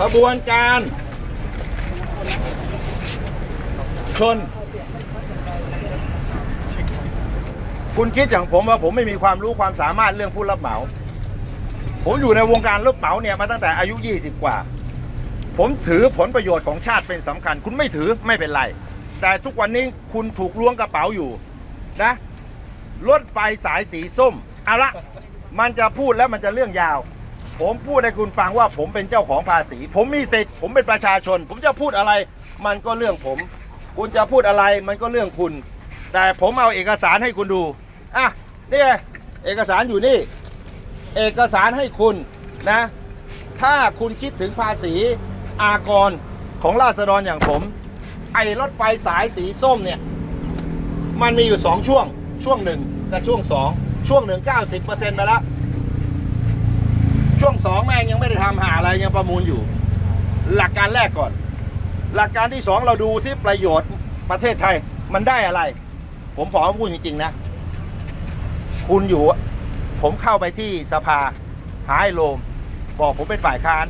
ขบวนการ ชน คุณคิดอย่างผมว่าผมไม่มีความรู้ความสามารถเรื่องผู้รับเหมา ผมอยู่ในวงการรับเหมาเนี่ยมาตั้งแต่อายุ 20 กว่า ผมถือผลประโยชน์ของชาติเป็นสำคัญ คุณไม่ถือไม่เป็นไร แต่ทุกวันนี้คุณถูกล้วงกระเป๋าอยู่นะรถไฟสายสีส้มเอาละมันจะพูดแล้วมันจะเรื่องยาว ผมพูดให้คุณฟังว่าผมเป็นเจ้าของภาษี ผมมีสิทธิ์ผมเป็นประชาชน ผมจะพูดอะไร มันก็เรื่องผม คุณจะพูดอะไรมันก็เรื่องคุณ แต่ผมเอาเอกสารให้คุณดูอะนี่ไงเอกสารอยู่นี่ เอกสารให้คุณนะ ถ้าคุณคิดถึงภาษีอากรของราษฎรอย่างผม ไอ้รถไฟสายสีส้มเนี่ย มันมีอยู่สองช่วง ช่วงหนึ่งกับช่วงสองช่วงหนึ่งเก้าสิบเปอร์เซ็นต์ไปแล้ว สองแม่งยังไม่ได้ทำหาอะไรยังประมูลอยู่ หลักการแรกก่อน หลักการที่สองเราดูที่ประโยชน์ประเทศไทยมันได้อะไร ผมขอพูดจริง ๆ นะ คุณอยู่ ผมเข้าไปที่สภาหาไอ้โลม บอกผมเป็นฝ่ายค้าน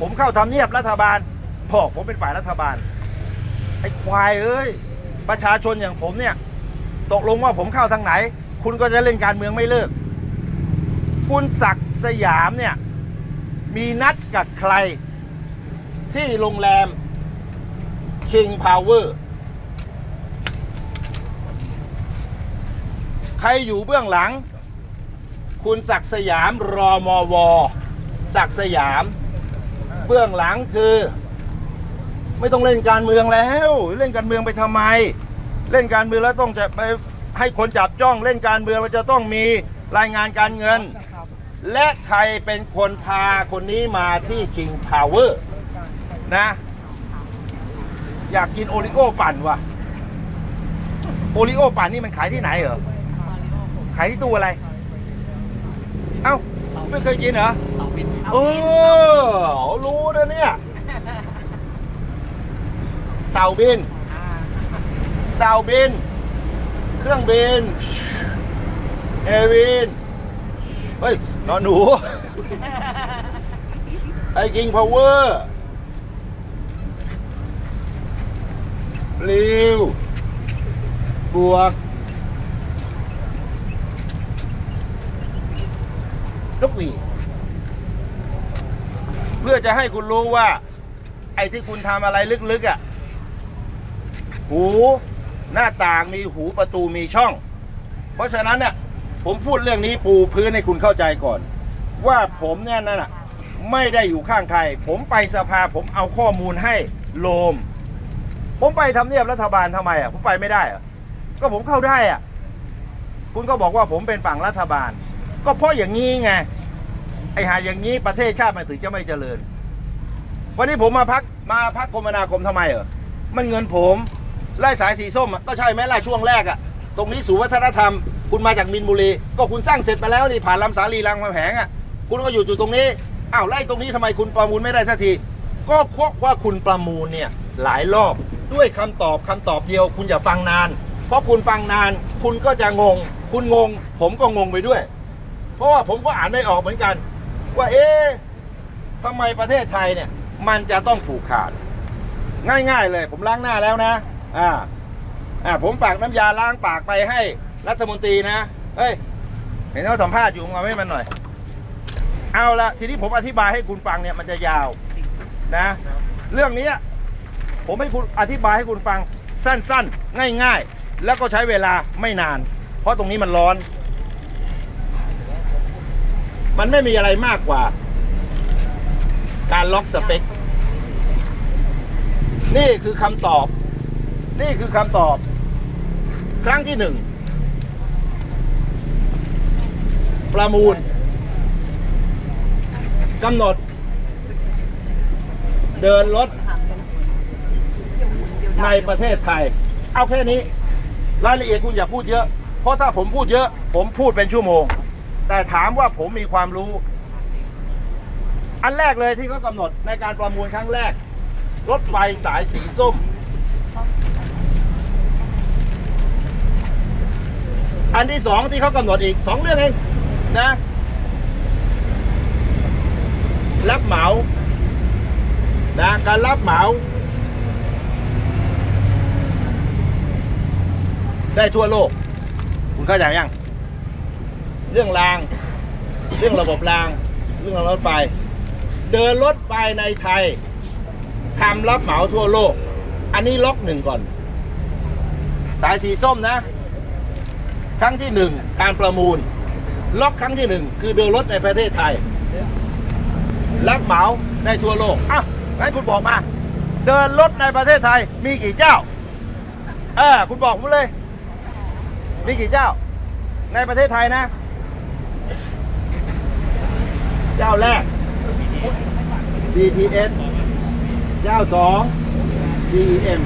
ผมเข้าทำเนียบรัฐบาลบอกผมเป็นฝ่ายรัฐบาลไอ้ควายเอ้ยประชาชนอย่างผมเนี่ย ตกลงว่าผมเข้าทางไหน คุณก็จะเล่นการเมืองไม่เลิก คุณศัก สยามเนี่ย มีนัดกับใคร ที่โรงแรม King Power ใครอยู่เบื้องหลัง คุณศักสยามรอมวศักสยาม เบื้องหลังคือ ไม่ต้องเล่นการเมืองแล้ว เล่นการเมืองไปทำไม เล่นการเมืองแล้วต้องจะไปให้คนจับจ้องเล่นการเมืองเราจะต้องมีรายงานการเงิน และใครเป็นคนพาคนนี้มาที่ King Power นะ อยากกินโอริโอปั่นว่ะโอริโอปั่นนี่มันขายที่ไหนเหรอ ขายที่ตู้อะไร เอ้า ไม่เคยกินเหรอเออรู้นะเนี่ย เต่าบิน เต่าบิน เครื่องบิน เอวิน เฮ้ย นอนหนู ไอ้กิงพาวเวอร์ลิวบวกนกหวีดเพื่อจะให้คุณรู้ว่า ไอ้ที่คุณทำอะไรลึกๆอะ หูหน้าต่างมีหูประตูมีช่อง เพราะฉะนั้นเนี่ย ผมพูดเรื่องนี้ปูพื้นให้คุณเข้าใจก่อน ว่าผมเนี่ยนั่นน่ะไม่ได้อยู่ข้างใคร ผมไปสภาผมเอาข้อมูลให้โลม ผมไปทำเนียบรัฐบาลทำไมอะผมไปไม่ได้อะก็ผมเข้าได้อะ คุณก็บอกว่าผมเป็นฝั่งรัฐบาล ก็เพราะอย่างนี้ไงไอ้หาอย่างนี้ประเทศชาติมันถึงจะไม่เจริญ วันนี้ผมมาพักมาพักคมนาคมทำไมเหรอมันเงินผมไล่สายสีส้มก็ใช่ไหมล่ะช่วงแรกอะตรงนี้ศูนย์วัฒนธรรม คุณมาจากมินบุรีก็คุณสร้างเสร็จไปแล้วนี่ผ่านลำสาลีรางมาแหงอะคุณก็อยู่จุดตรงนี้อ้าวไล่ตรงนี้ทำไมคุณประมูลไม่ได้สักที ก็เพราะว่าคุณประมูลเนี่ยหลายรอบด้วยคำตอบคำตอบเดียว คุณอย่าฟังนาน เพราะคุณฟังนาน คุณก็จะงง คุณงง ผมก็งงไปด้วย เพราะว่าผมก็อ่านไม่ออกเหมือนกัน ว่าเอ๊ะทำไมประเทศไทยเนี่ย มันจะต้องผูกขาด ง่ายๆเลย ผมล้างหน้าแล้วนะ อ่าอ่าผมฝากน้ำยาล้างปากไปให้ รัฐมนตรีนะเฮ้ย เห็นเขาสัมภาษณ์อยู่มาให้มันหน่อย เอาละทีนี้ผมอธิบายให้คุณฟังเนี่ยมันจะยาวนะ เรื่องนี้ผมให้คุณอธิบายให้คุณฟังสั้นๆ ง่ายๆ แล้วก็ใช้เวลาไม่นาน เพราะตรงนี้มันร้อน มันไม่มีอะไรมากกว่า การล็อกสเปค นี่คือคำตอบ นี่คือคำตอบ ครั้งที่หนึ่ง ประมูลกำหนด เดินรถในประเทศไทย เอาแค่นี้ รายละเอียดคุณอย่าพูดเยอะ เพราะถ้าผมพูดเยอะ ผมพูดเป็นชั่วโมง แต่ถามว่าผมมีความรู้ อันแรกเลยที่เขากำหนดในการประมูลครั้งแรก รถไฟสายสีส้ม อันที่สองที่เขากำหนดอีกสองเรื่องเอง นะ รับเหมานะการรับเหมา ได้ทั่วโลก คุณเข้าใจยัง เรื่องราง เรื่องระบบราง เรื่องรถไฟเดินรถไฟในไทยทำรับเหมาทั่วโลก อันนี้ล็อกหนึ่งก่อน สายสีส้มนะ ครั้งที่หนึ่งการประมูล ล็อกครั้งที่หนึ่งคือเดินรถในประเทศไทยรับเหมาได้ทั่วโลกอะงั้นคุณบอกมา เดินรถในประเทศไทยมีกี่เจ้าเออคุณบอกผมเลย มีกี่เจ้า ในประเทศไทยนะ เจ้าแรก BTS เจ้าสอง DEM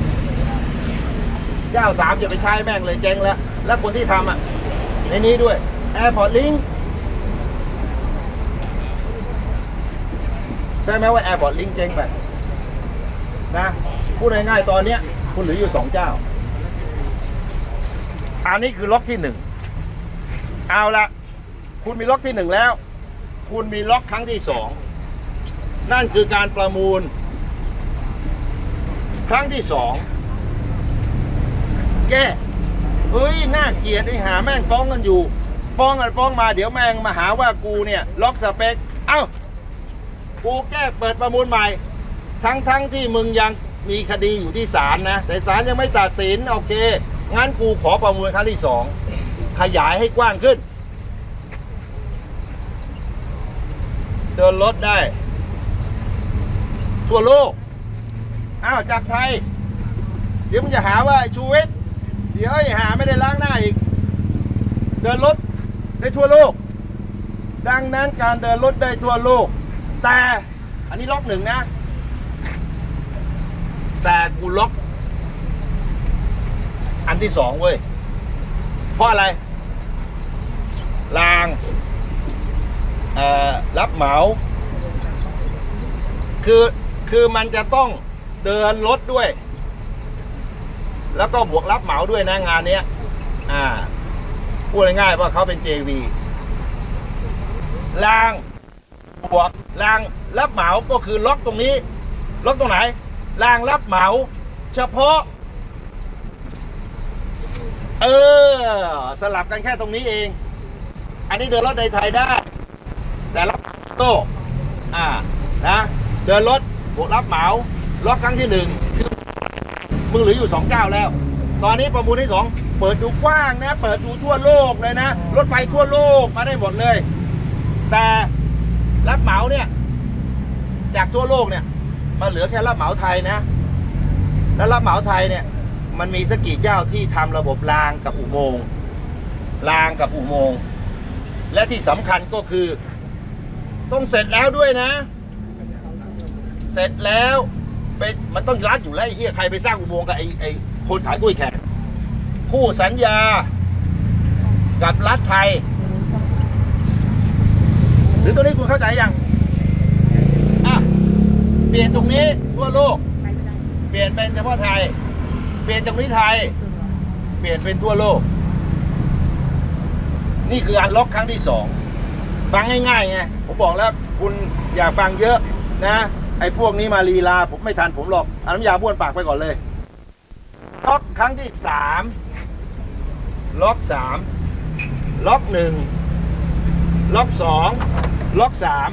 เจ้าสามจะไปใช้แม่งเลยเจ๊งแล้ว แล้วคนที่ทำอะ ในนี้ด้วย Airport Link ใช่ไหมว่า Airport Link เจ๊งไปนะพูดง่ายๆตอนเนี้ย คุณเหลืออยู่สองเจ้า อันนี้คือล็อกที่หนึ่ง เอาละคุณมีล็อกที่หนึ่งแล้ว คุณมีล็อกครั้งที่สอง นั่นคือการประมูล ครั้งที่สองแก้เฮ้ย น่าเกลียดไอ้หาแม่งฟ้องกันอยู่ ฟ้องกันฟ้องมาเดี๋ยวแม่งมาหาว่ากูเนี่ยล็อกสเปค เอ้า กูแก้เปิดประมูลใหม่ ทั้งทั้งที่มึงยังมีคดีอยู่ที่ศาลนะ แต่ศาลยังไม่ตัดสิน โอเค งั้นกูขอประมูลครั้งที่สองขยายให้กว้างขึ้นเดินรถได้ ทั่วโลก อ้าวจากไทย เดี๋ยวมึงจะหาว่าไอ้ชูวิทย์เดี๋ยวไอ้หาไม่ได้ล้างหน้าอีก เดินรถ ได้ทั่วโลก ดังนั้นการเดินรถได้ทั่วโลก แต่อันนี้ล็อกหนึ่งนะ แต่กูล็อก อันที่สองเว้ย เพราะอะไรรางรับเหมาคือคือมันจะต้องเดินรถด้วย แล้วก็บวกรับเหมาด้วยนะงานเนี้ยอ่า พูดง่ายๆว่าเขาเป็น JV รางบวกรางรับเหมาก็คือล็อกตรงนี้ ล็อกตรงไหนรางรับเหมา เฉพาะ เออ สลับกันแค่ตรงนี้เอง อันนี้เดินรถในไทยได้ แต่รับโตอ่านะเดินรถบวกรับเหมาล็อกครั้งที่หนึ่งคือมึงเหลืออยู่สองเจ้าแล้ว ตอนนี้ประมูลที่สอง เปิดดูกว้างนะ เปิดดูทั่วโลกเลยนะ รถไฟทั่วโลกมาได้หมดเลย แต่รับเหมาเนี่ย จากทั่วโลกเนี่ยมาเหลือแค่รับเหมาไทยนะ แล้วรับเหมาไทยเนี่ย มันมีสักกี่เจ้าที่ทำระบบรางกับอุโมงค์รางกับอุโมงค์และที่สำคัญก็คือ ต้องเสร็จแล้วด้วยนะ เสร็จแล้วไปมันต้องรัดอยู่แล้วไอ้เหี้ยใครไปสร้างอุโมงค์กับไอ้ไอ้คนขายกล้วยแขก คู่สัญญากับรัฐไทย หรือตัวนี้คุณเข้าใจยังอะเปลี่ยนตรงนี้ทั่วโลก เปลี่ยนเป็นเฉพาะไทย เปลี่ยนตรงนี้ไทย เปลี่ยนเป็นทั่วโลก นี่คืออันล็อกครั้งที่สองฟังง่ายๆไงผมบอกแล้วคุณอย่าฟังเยอะนะไอ้พวกนี้มาลีลาผมไม่ทันผมหรอกเอาน้ำยาบ้วนปากไปก่อนเลยล็อกครั้งที่สาม ล็อกสามล็อกหนึ่งล็อกสองล็อกสาม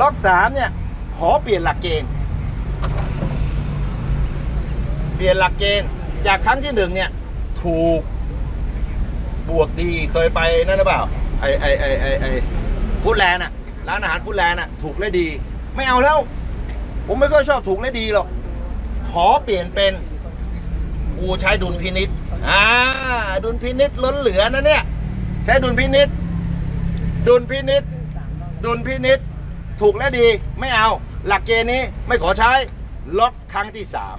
ล็อกสามเนี่ยขอเปลี่ยนหลักเกณฑ์เปลี่ยนหลักเกณฑ์จากครั้งที่หนึ่งเนี่ยถูกบวกดีเคยไปนั่นหรือเปล่าไอไอไอไอไอฟูดแลนด์อะร้านอาหารฟูดแลนด์อะถูกและดี ไม่เอาแล้ว ผมไม่ค่อยชอบถูกและดีหรอกขอเปลี่ยนเป็น กูใช้ดุลพินิษอ่า ดุลพินิษล้นเหลือนะเนี่ย ใช้ดุลพินิษดุลพินิษดุลพินิษถูกและดีไม่เอา หลักเกณฑ์นี้ไม่ขอใช้ล็อกครั้งที่สาม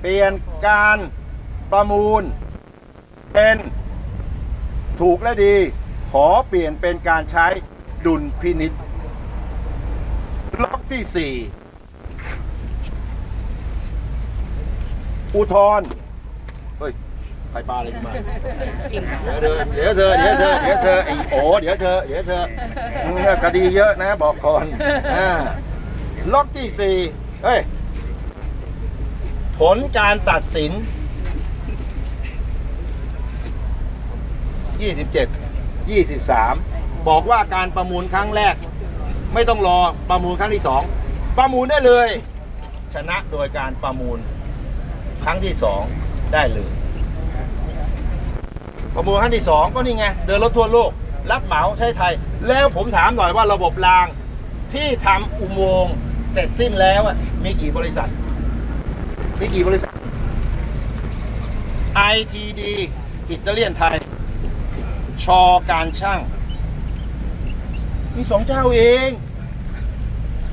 เปลี่ยนการประมูล เป็นถูกและดี ขอเปลี่ยนเป็นการใช้ดุลพินิษล็อกที่สี่ อุทธรณ์เฮ้ยไข่ปลาอะไรมาเดี๋ยวเดี๋ยวเธอเดี๋ยวเธอเดี๋ยวเธอไอ้โอเดี๋ยวเธอเดี๋ยวเธอมึงเนี่ยคดีเยอะนะบอกก่อนอ่าล็อกที่สี่เฮ้ยผลการตัดสิน 27 23 บอกว่าการประมูลครั้งแรก ไม่ต้องรอประมูลครั้งที่สองประมูลได้เลย ชนะโดยการประมูล ครั้งที่สองได้เลยประมูลครั้งที่สองก็นี่ไงเดินรถทั่วโลก รับเหมาใช้ไทย แล้วผมถามหน่อยว่าระบบรางที่ทำอุโมงค์เสร็จสิ้นแล้วมีกี่บริษัท มีกี่บริษัท ITD อิตาเลียนไทย ชอการช่าง มีสองเจ้าเอง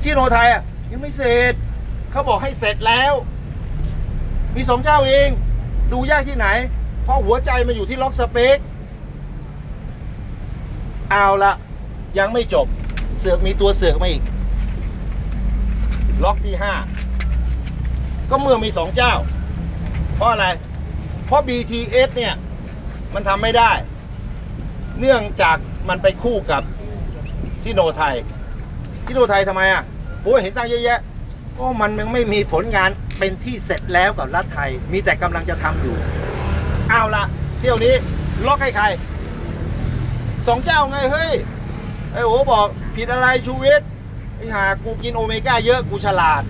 ชิโนไทยอะยังไม่เสร็จ เขาบอกให้เสร็จแล้ว มีสองเจ้าเอง ดูยากที่ไหน เพราะหัวใจมันอยู่ที่ล็อกสเปคเอาละยังไม่จบ เสือกมีตัวเสือกมาอีก ล็อกที่ห้าก็เมื่อมีสองเจ้า เพราะอะไร เพราะ BTS เนี่ย มันทำไม่ได้ เนื่องจากมันไปคู่กับที่โนไทยที่โนไทยทำไมอะโอ้ยเห็นตั้งเยอะแยะ ก็มันยังไม่มีผลงาน เป็นที่เสร็จแล้วกับรัฐไทย มีแต่กำลังจะทำอยู่ เอาละเที่ยวนี้ล็อกให้ใครสองเจ้าไงเฮ้ยไอ้โอบอกผิดอะไรชูวิทย์ไอ้หากูกินโอเมก้าเยอะกูฉลาด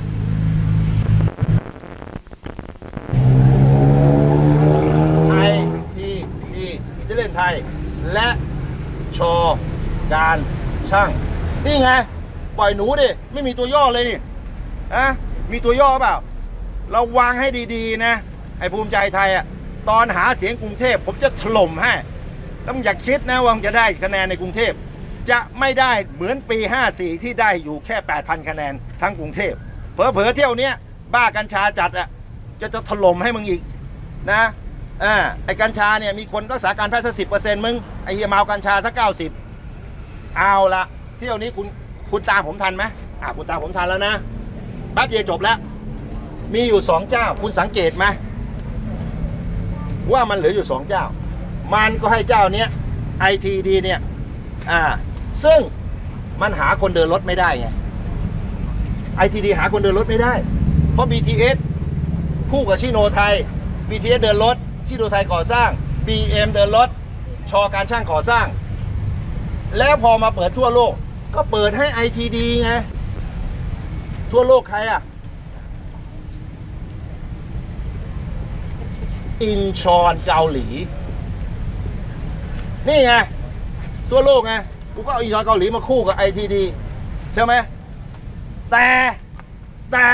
ไทยทีทีอิตาเลียนไทย และชอการช่าง นี่ไง ปล่อยหนูดิ ไม่มีตัวย่อเลยนี่อะมีตัวย่อเปล่า เราวางให้ดีๆ นะ ไอ้ภูมิใจไทยอะตอนหาเสียงกรุงเทพผมจะถล่มให้แล้วมึงอย่าคิดนะว่ามึงจะได้คะแนนในกรุงเทพจะไม่ได้เหมือนปี 54 ที่ได้อยู่แค่ 8,000 คะแนนทั้งกรุงเทพเผลอๆเที่ยวเนี้ยบ้ากัญชาจัดอะจะจะถล่มให้มึงอีกนะอ่าไอ้กัญชาเนี่ยมีคนรักษาการแพทย์สักสิบเปอร์เซ็นต์มึงไอ้เฮียเมากัญชาสักเก้าสิบเอาละเที่ยวนี้คุณคุณตามผมทันไหมอ่าคุณตามผมทันแล้วนะแป๊บเดียวจบแล้ว มีอยู่สองเจ้า คุณสังเกตไหมว่ามันเหลืออยู่สองเจ้า มันก็ให้เจ้าเนี้ยไอทีดีเนี่ย อ่า ซึ่งมันหาคนเดินรถไม่ได้ไงไอทีดีหาคนเดินรถไม่ได้ เพราะ BTS คู่กับชิโนไทย BTS เดินรถชิโนไทยก่อสร้าง BM เดินรถ ชอการช่างก่อสร้าง แล้วพอมาเปิดทั่วโลก ก็เปิดให้ ITD ไง ทั่วโลกใครอะ อินชอนเกาหลี นี่ไงทั่วโลกไงกูก็เอาอินชอนเกาหลีมาคู่กับ ITD ใช่ไหมแต่แต่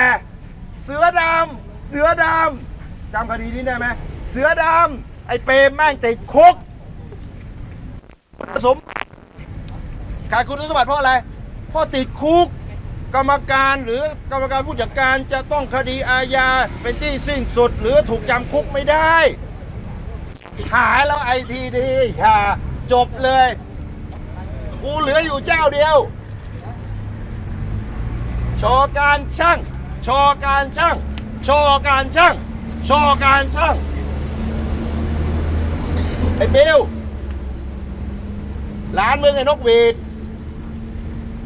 เสือดำเสือดำจำคดีนี้ได้ไหมเสือดำไอเปรมแม่งติดคุกสมขาดคุณสมบัติเพราะอะไรเพราะติดคุก กรรมการหรือกรรมการผู้จัดการจะต้องคดีอาญาเป็นที่สิ้นสุด หรือถูกจำคุกไม่ได้หายแล้วไอทีดีอย่าจบเลยกูเหลืออยู่เจ้าเดียว ชอการช่าง ชอการช่าง ชอการช่าง ชอการช่าง ไอ้เบลหลานมึงไอ้นกหวีด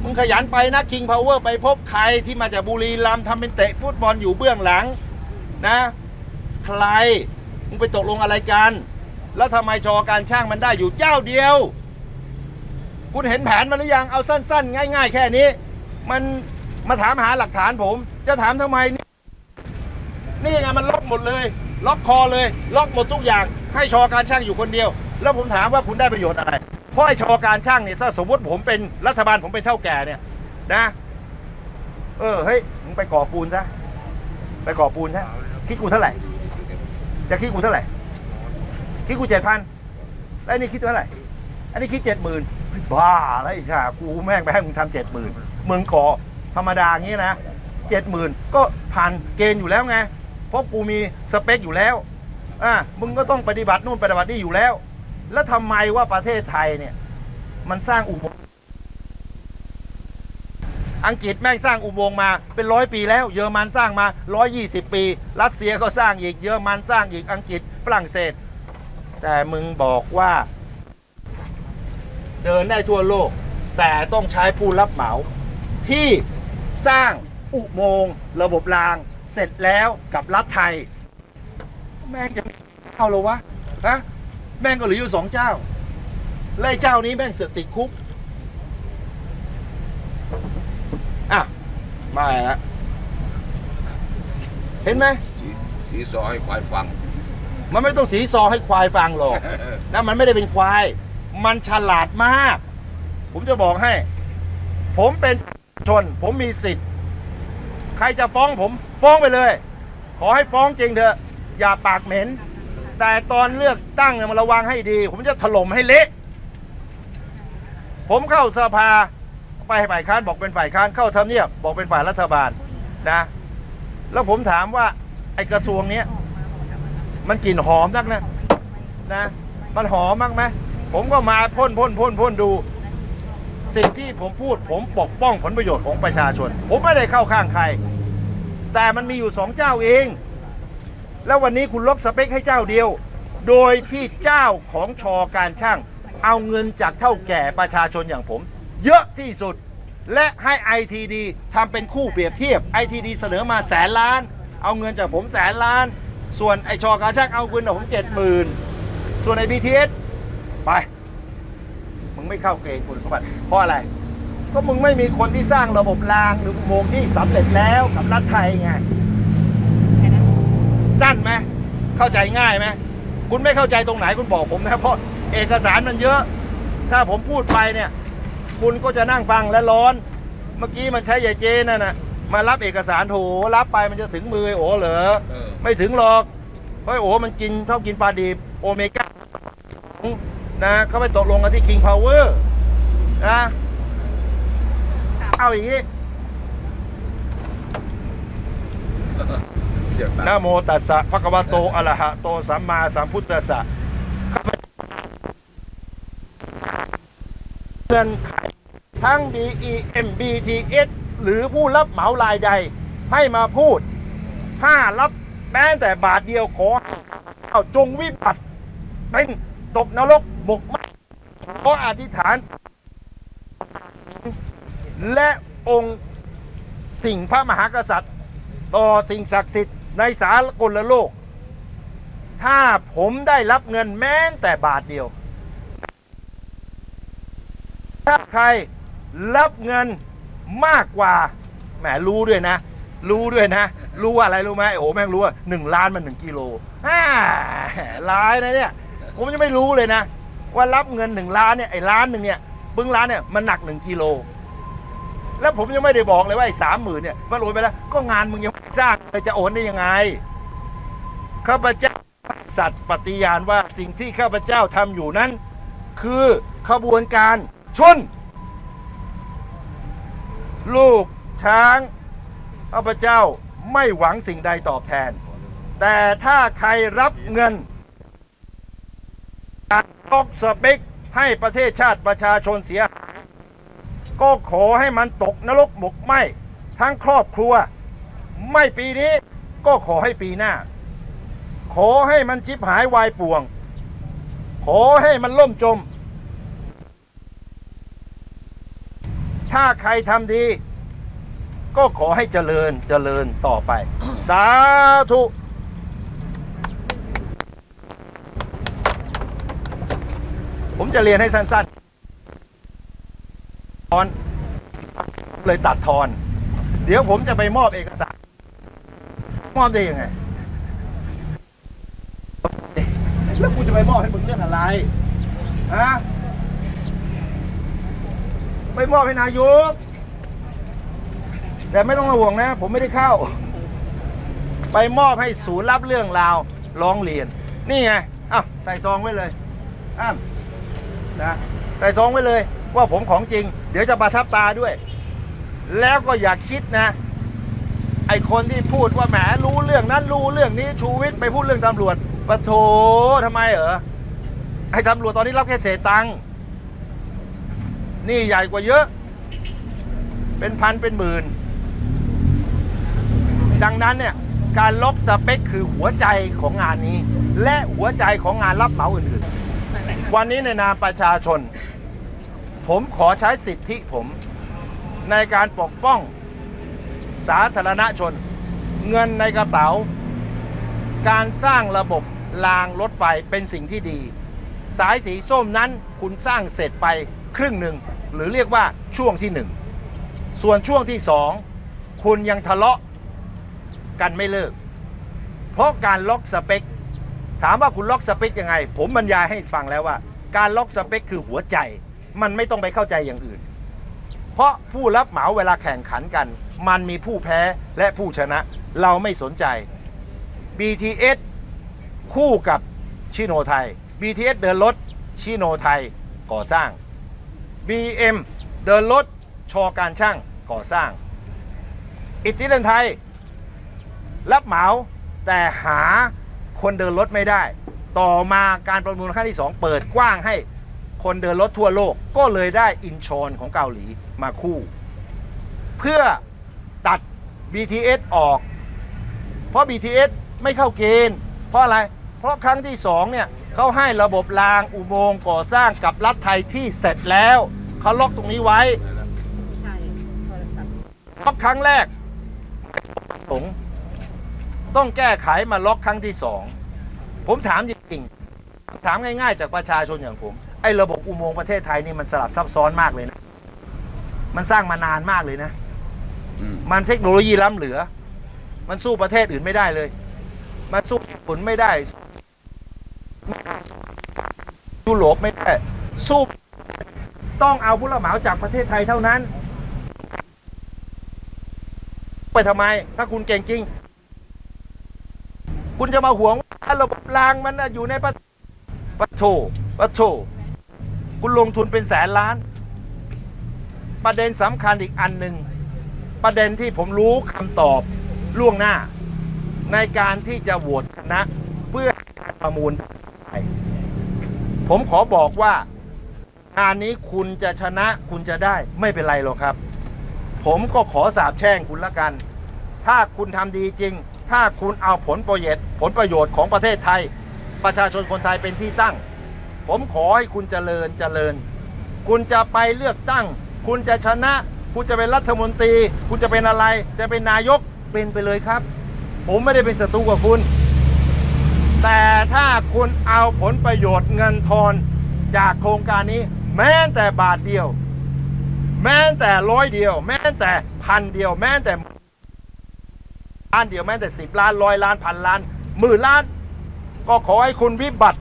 มึงขยันไปนะคิงพาวเวอร์ไปพบใครที่มาจากบุรีรัมย์ทำเป็นเตะฟุตบอลอยู่เบื้องหลังนะใครมึงไปตกลงอะไรกัน แล้วทำไมชอการช่างมันได้อยู่เจ้าเดียว คุณเห็นแผนมันหรือยังเอาสั้น ๆ ง่าย ๆ แค่นี้ มันมาถามหาหลักฐานผม จะถามทำไม นี่นี่ไงมันล็อกหมดเลย ล็อกคอเลย ล็อกหมดทุกอย่าง ให้ชอการช่างอยู่คนเดียว แล้วผมถามว่าคุณได้ประโยชน์อะไร เพราะไอ้ชอการช่างเนี่ยถ้าสมมติผมเป็นรัฐบาลผมเป็นเท่าแก่เนี่ยนะ เออเฮ้ยมึงไปก่อปูนซะไปก่อปูนซะคิดกูเท่าไหร่ จะคิดกูเท่าไหร่คิดกูเจ็ดพันแล้วไอ้นี่คิดเท่าไหร่อันนี้คิดเจ็ดหมื่นบ้าแล้วอีกค่ะกูแม่งไปให้มึงทำเจ็ดหมื่นมึงก่อธรรมดาอย่างนี้นะเจ็ดหมื่นก็ผ่านเกณฑ์อยู่แล้วไงเพราะกูมีสเปคอยู่แล้วอ่ามึงก็ต้องปฏิบัตินู่นปฏิบัตินี่อยู่แล้ว แล้วทำไมว่าประเทศไทยเนี่ย มันสร้างอุโมงค์อังกฤษแม่งสร้างอุโมงค์มาเป็นร้อยปีแล้ว เยอรมันสร้างมาร้อยยี่สิบปี รัสเซียก็สร้างอีกเยอรมันสร้างอีกอังกฤษฝรั่งเศส แต่มึงบอกว่า เดินได้ทั่วโลก แต่ต้องใช้ผู้รับเหมา ที่สร้างอุโมงค์ระบบราง เสร็จแล้วกับรัฐไทย แม่งจะมีเข้าเหรอวะฮะ แม่งก็เหลืออยู่สองเจ้าและไอ้เจ้านี้แม่งเสือกติดคุกอะมาแล้วเห็นไหมสีสีซอให้ควายฟัง มันไม่ต้องสีซอให้ควายฟังหรอกนะมันไม่ได้เป็นควาย มันฉลาดมาก ผมจะบอกให้ ผมเป็นชน ผมมีสิทธิ์ ใครจะฟ้องผม ฟ้องไปเลย ขอให้ฟ้องจริงเถอะ อย่าปากเหม็น แต่ตอนเลือกตั้งเนี่ยมันระวังให้ดี ผมจะถล่มให้เละ ผมเข้าสภาไปฝ่ายค้านบอกเป็นฝ่ายค้านเข้าทำเนียบบอกเป็นฝ่ายรัฐบาลนะ แล้วผมถามว่าไอ้กระทรวงเนี้ยมันกลิ่นหอมนักนะนะ มันหอมมากไหมผมก็มาพ่นพ่นพ่นพ่นดูสิ่งที่ผมพูดผมปกป้องผลประโยชน์ของประชาชน ผมไม่ได้เข้าข้างใคร แต่มันมีอยู่สองเจ้าเอง แล้ววันนี้คุณลดสเปคให้เจ้าเดียว โดยที่เจ้าของชอการช่าง เอาเงินจากเท่าแก่ประชาชนอย่างผม เยอะที่สุดและให้ ITD ทำเป็นคู่เปรียบเทียบ ITD เสนอมาแสนล้าน เอาเงินจากผมแสนล้าน ส่วนไอชอการช่างเอาเงินจากผมเจ็ดหมื่นส่วนไอ BTS ไปมึงไม่เข้าเกณฑ์คุณสมบัติเพราะอะไร ก็มึงไม่มีคนที่สร้างระบบรางหรืออุโมงค์ที่สำเร็จแล้วกับรัฐไทยไง สั้นไหมเข้าใจง่ายไหมคุณไม่เข้าใจตรงไหนคุณบอกผมนะเพราะเอกสารมันเยอะ ถ้าผมพูดไปเนี่ย คุณก็จะนั่งฟังและร้อน เมื่อกี้มันใช้ยายเจนั่นนะมารับเอกสารโถรับไปมันจะถึงมือไอ้โอเหรอเออไม่ถึงหรอกเพราะไอ้โอมันกินชอบกินปลาดิบโอเมก้านะเขาไปตกลงกันที่ King Power นะเอาอย่างนี้เจ็บ นะโมตัสสะภะคะวะโตอะระหะโตสัมมาสัมพุทธัสสะเงินไขทั้ง BEM BTS หรือผู้รับเหมารายใด ให้มาพูด ถ้ารับแม้แต่บาทเดียวขอให้เอาจงวิบัติเป็นตกนรกหมกไหมขออธิษฐาน และองค์สิ่งพระมหากษัตริย์ ต่อสิ่งศักดิ์สิทธิ์ ในสากลโลก ถ้าผมได้รับเงินแม้แต่บาทเดียว ถ้าใครรับเงินมากกว่าแหมรู้ด้วยนะ รู้ด้วยนะ รู้ว่าอะไรรู้ไหมโอ้แม่งรู้ว่าหนึ่งล้านมันหนึ่งกิโลอ่าร้ายนะเนี่ยผมยังไม่รู้เลยนะ ว่ารับเงินหนึ่งล้านเนี่ยไอ้ล้านหนึ่งเนี่ยบึ้งล้านเนี่ยมันหนักหนึ่งกิโล แล้วผมยังไม่ได้บอกเลยว่าไอ้สามหมื่นเนี่ยมันโอนไปแล้ว ก็งานมึงยังไม่สร้างเลยจะโอนได้ยังไงข้าพเจ้าสัตย์ปฏิญาณว่าสิ่งที่ข้าพเจ้าทำอยู่นั้น คือขบวนการชน ลูกช้างข้าพเจ้าไม่หวังสิ่งใดตอบแทน แต่ถ้าใครรับเงินการตกสเปกให้ประเทศชาติประชาชนเสียหาย ก็ขอให้มันตกนรกหมกไหมทั้งครอบครัว ไม่ปีนี้ก็ขอให้ปีหน้า ขอให้มันชิบหายวายป่วง ขอให้มันล่มจม ถ้าใครทำดี ก็ขอให้เจริญเจริญต่อไป สาธุผมจะเรียนให้สั้นๆ ทอน เลยตัดทอน เดี๋ยวผมจะไปมอบเอกสาร มอบได้ยังไง แล้วกูจะไปมอบให้มึงเรื่องอะไรฮะไปมอบให้นายก แต่ไม่ต้องห่วงนะ ผมไม่ได้เข้า ไปมอบให้ศูนย์รับเรื่องราวร้องเรียน นี่ไงอ้าวใส่ซองไว้เลยอ้าวนะใส่ซองไว้เลย ว่าผมของจริง เดี๋ยวจะประทับตาด้วย แล้วก็อย่าคิดนะ ไอคนที่พูดว่าแหมรู้เรื่องนั้นรู้เรื่องนี้ชูวิทย์ไปพูดเรื่องตำรวจปะโถทำไมเหรอไอตำรวจตอนนี้รับแค่เศษตังค์นี่ใหญ่กว่าเยอะ เป็นพันเป็นหมื่น ดังนั้นเนี่ยการล็อกสเปคคือหัวใจของงานนี้ และหัวใจของงานรับเหมาอื่นๆ วันนี้ในนามประชาชน ผมขอใช้สิทธิผม ในการปกป้องสาธารณชน เงินในกระเป๋า การสร้างระบบรางรถไฟเป็นสิ่งที่ดี สายสีส้มนั้นคุณสร้างเสร็จไปครึ่งหนึ่ง หรือเรียกว่าช่วงที่หนึ่งส่วนช่วงที่สองคุณยังทะเลาะกันไม่เลิก เพราะการล็อกสเปค ถามว่าคุณล็อกสเปคยังไง ผมบรรยายให้ฟังแล้วว่า การล็อกสเปคคือหัวใจ มันไม่ต้องไปเข้าใจอย่างอื่น เพราะผู้รับเหมาเวลาแข่งขันกัน มันมีผู้แพ้และผู้ชนะ เราไม่สนใจ BTS คู่กับชิโนไทย BTS เดินรถชิโนไทยก่อสร้าง BM เดินรถชอการช่างก่อสร้าง อิตติเดนไทย รับเหมาแต่หาคนเดินรถไม่ได้ ต่อมาการประมูลครั้งที่ 2 เปิดกว้างให้ คนเดินรถทั่วโลกก็เลยได้อินชอนของเกาหลีมาคู่ เพื่อตัด BTS ออก เพราะ BTS ไม่เข้าเกณฑ์ เพราะอะไร เพราะครั้งที่2เนี่ยเขาให้ระบบรางอุโมงค์ก่อสร้างกับรัฐไทยที่เสร็จแล้วเขาล็อกตรงนี้ไว้ล็อกครั้งแรกสงต้องแก้ไขมาล็อกครั้งที่สองผมถามจริงๆถามง่ายๆ จากประชาชนอย่างผม ไอ้ระบบอุโมงค์ประเทศไทยนี่มันสลับซับซ้อนมากเลยนะ มันสร้างมานานมากเลยนะ อืมมันเทคโนโลยีล้ำเหลือ มันสู้ประเทศอื่นไม่ได้เลย มันสู้ญี่ปุ่นไม่ได้ยุโรปไม่ได้ สู้ต้องเอาผู้รับเหมาจากประเทศไทยเท่านั้น ไปทำไม ถ้าคุณเก่งจริง คุณจะมาห่วงว่าระบบรางมันน่ะอยู่ในประปัโถปัโถ คุณลงทุนเป็นแสนล้าน ประเด็นสำคัญอีกอันหนึ่ง ประเด็นที่ผมรู้คำตอบล่วงหน้า ในการที่จะโหวตคณะเพื่อประมูลผมขอบอกว่างานนี้คุณจะชนะคุณจะได้ไม่เป็นไรหรอกครับ ผมก็ขอสาบแช่งคุณละกัน ถ้าคุณทำดีจริง ถ้าคุณเอาผลประโยชน์ผลประโยชน์ของประเทศไทย ประชาชนคนไทยเป็นที่ตั้ง ผมขอให้คุณเจริญเจริญ คุณจะไปเลือกตั้ง คุณจะชนะ คุณจะเป็นรัฐมนตรี คุณจะเป็นอะไร จะเป็นนายกเป็นไปเลยครับ ผมไม่ได้เป็นศัตรูกับคุณ แต่ถ้าคุณเอาผลประโยชน์เงินทอนจากโครงการนี้ แม้แต่บาทเดียว แม้แต่ร้อยเดียว แม้แต่พันเดียว แม้แต่ล้านเดียวแม้แต่สิบล้านร้อยล้านพันล้านหมื่นล้าน ก็ขอให้คุณวิบัติ